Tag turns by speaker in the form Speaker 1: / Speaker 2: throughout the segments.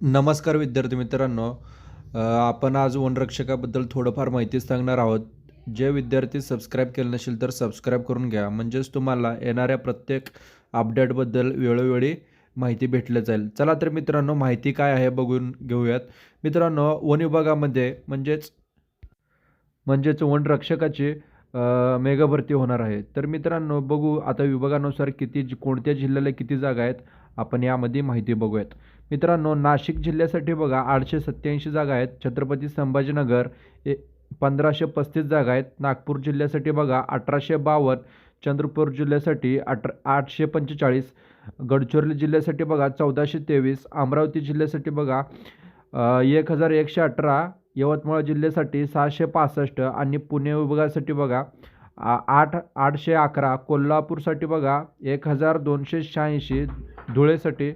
Speaker 1: नमस्कार विद्यार्थी मित्रांनो. आपण आज वनरक्षकाबद्दल थोडंफार माहिती सांगणार आहोत. जे विद्यार्थी सबस्क्राईब केले नसेल तर सबस्क्राईब करून घ्या. म्हणजेच तुम्हाला येणाऱ्या प्रत्येक अपडेटबद्दल वेळोवेळी माहिती भेटलं जाईल. चला तर मित्रांनो माहिती काय आहे बघून घेऊयात. मित्रांनो वन विभागामध्ये म्हणजेच म्हणजेच वनरक्षकाची मेगाभरती होणार आहे. तर मित्रांनो बघू आता विभागानुसार किती जि- कोणत्या जिल्ह्याला किती जागा आहेत. आपण यामध्ये माहिती बघूयात. मित्रांनो नाशिक जिल्ह्यासाठी बघा आठशे सत्याऐंशी जागा आहेत. छत्रपती संभाजीनगर ए पंधराशे पस्तीस जागा आहेत. नागपूर जिल्ह्यासाठी बघा अठराशे बावन्न. चंद्रपूर जिल्ह्यासाठी अठरा आठशे पंचेचाळीस. गडचिरोली जिल्ह्यासाठी बघा चौदाशे तेवीस. अमरावती जिल्ह्यासाठी बघा एक हजार एकशे अठरा. यवतमाळ जिल्ह्यासाठी सहाशे पासष्ट. आणि पुणे विभागासाठी बघा आठ आठशे अकरा. कोल्हापूरसाठी बघा एक हजार दोनशे शहाऐंशी. धुळेसाठी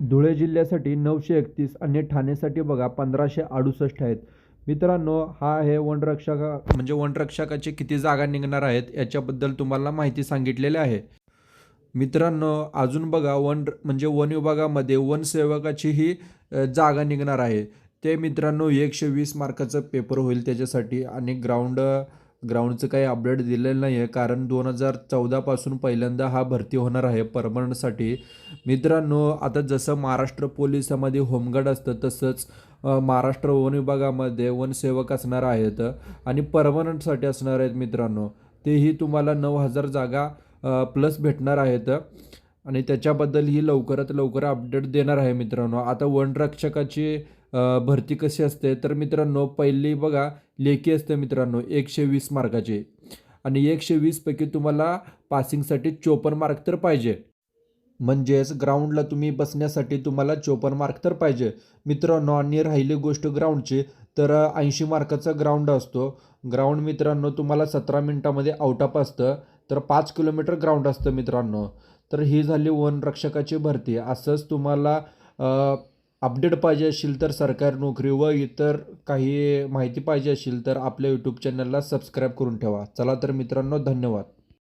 Speaker 1: धुळे जिल्ह्यासाठी नऊशे एकतीस आणि ठाणेसाठी बघा पंधराशे अडुसष्ट आहेत. मित्रांनो हा आहे वनरक्षका म्हणजे वनरक्षकाचे किती जागा निघणार आहेत याच्याबद्दल तुम्हाला माहिती सांगितलेली आहे. मित्रांनो अजून बघा वन म्हणजे वन विभागामध्ये वनसेवकाचीही जागा निघणार आहे. ते मित्रांनो एकशे वीस मार्काचं पेपर होईल त्याच्यासाठी आणि ग्राउंड ग्राउंडचं काही अपडेट दिलेलं नाही आहे कारण दोन हजार चौदापासून पहिल्यांदा हा भरती होणार आहे परमनंटसाठी. मित्रांनो आता जसं महाराष्ट्र पोलिसामध्ये होमगार्ड असतं तसंच महाराष्ट्र वन विभागामध्ये वनसेवक असणार आहेत आणि परमनंटसाठी असणार आहेत मित्रांनो. तेही तुम्हाला नऊ हजार जागा प्लस भेटणार आहेत आणि त्याच्याबद्दल ही लवकरात लवकर अपडेट देणार आहे मित्रांनो. आता वनरक्षकाची भरती कशी असते? तर मित्रांनो पहिली बघा लेखी असते मित्रांनो एकशे वीस मार्काचे. आणि एकशे वीसपैकी तुम्हाला पासिंगसाठी चोपन्न मार्क तर पाहिजे. म्हणजेच ग्राउंडला तुम्ही बसण्यासाठी तुम्हाला चोपन्न मार्क तर पाहिजे. मित्रांनो आणि राहिली गोष्ट ग्राउंडची तर ऐंशी मार्काचा ग्राउंड असतो. ग्राउंड मित्रांनो तुम्हाला सतरा मिनटामध्ये आउट ऑफ असतं. तर पाच किलोमीटर ग्राउंड असतं मित्रांनो. तर ही झाली वनरक्षकाची भरती. असंच तुम्हाला अपडेट पाहिजे असेल तर सरकारी नोकरी व इतर काही माहिती पाहिजे असेल तर आपल्या यूट्यूब चॅनलला सबस्क्राईब करून ठेवा. चला तर मित्रांनो धन्यवाद.